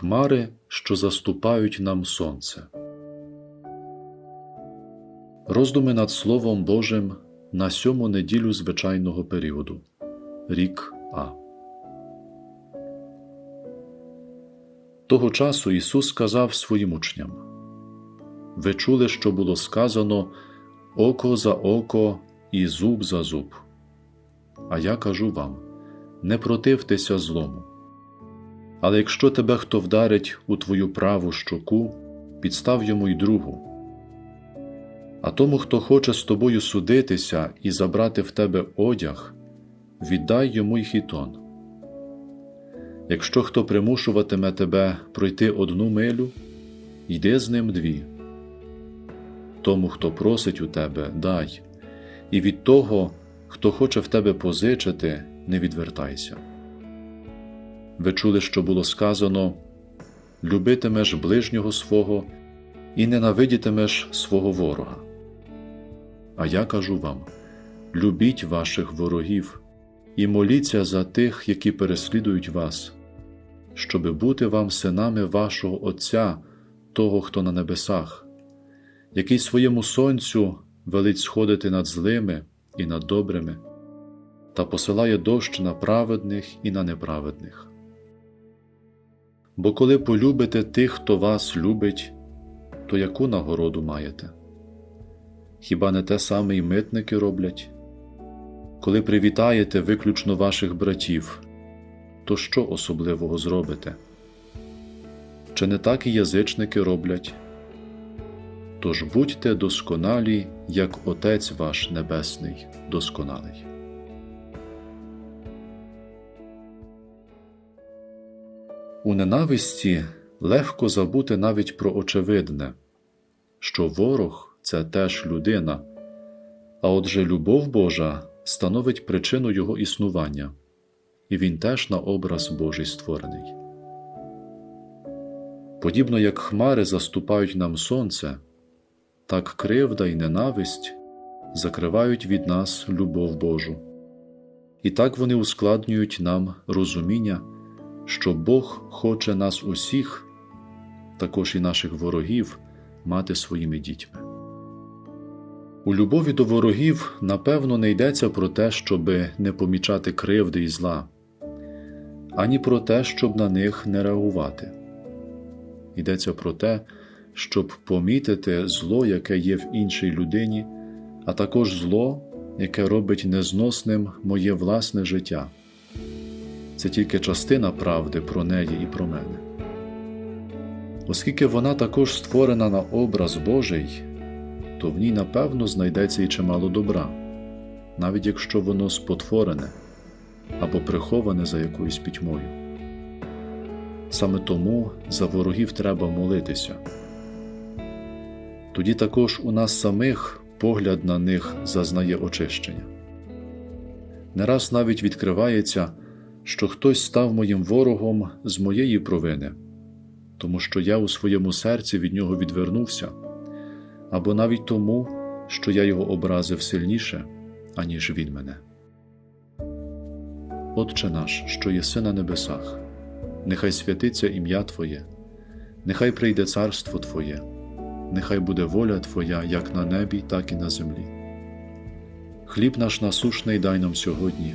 хмари, що заступають нам сонце. Роздуми над Словом Божим на сьому неділю звичайного періоду. Рік А. Того часу Ісус сказав своїм учням: Ви чули, що було сказано око за око і зуб за зуб. А я кажу вам: не противтеся злому. Але якщо тебе хто вдарить у твою праву щоку, підстав йому й другу. А тому, хто хоче з тобою судитися і забрати в тебе одяг, віддай йому й хітон. Якщо хто примушуватиме тебе пройти одну милю, йди з ним дві. Тому, хто просить у тебе, дай, і від того, хто хоче в тебе позичити, не відвертайся. Ви чули, що було сказано любитимеш ближнього свого і ненавидітимеш свого ворога. А я кажу вам любіть ваших ворогів і моліться за тих, які переслідують вас, щоби бути вам синами вашого Отця, того, хто на небесах, який своєму сонцю велить сходити над злими і над добрими, та посилає дощ на праведних і на неправедних. Бо коли полюбите тих, хто вас любить, то яку нагороду маєте? Хіба не те саме й митники роблять? Коли привітаєте виключно ваших братів, то що особливого зробите? Чи не так і язичники роблять? Тож будьте досконалі, як Отець ваш Небесний досконалий. У ненависті легко забути навіть про очевидне, що ворог це теж людина, а отже любов Божа становить причину його існування, і він теж на образ Божий створений. Подібно як хмари заступають нам сонце, так кривда і ненависть закривають від нас любов Божу, і так вони ускладнюють нам розуміння що Бог хоче нас усіх, також і наших ворогів, мати своїми дітьми. У любові до ворогів, напевно, не йдеться про те, щоб не помічати кривди і зла, ані про те, щоб на них не реагувати. Йдеться про те, щоб помітити зло, яке є в іншій людині, а також зло, яке робить незносним моє власне життя це тільки частина правди про неї і про мене. Оскільки вона також створена на образ Божий, то в ній напевно знайдеться і чимало добра, навіть якщо воно спотворене або приховане за якоюсь пітьмою. Саме тому за ворогів треба молитися. Тоді також у нас самих погляд на них зазнає очищення. Не раз навіть відкривається що хтось став моїм ворогом з моєї провини, тому що я у своєму серці від нього відвернувся, або навіть тому, що я його образив сильніше, аніж він мене. Отче наш, що єси на небесах, нехай святиться ім'я Твоє, нехай прийде царство Твоє, нехай буде воля Твоя як на небі, так і на землі. Хліб наш насушний дай нам сьогодні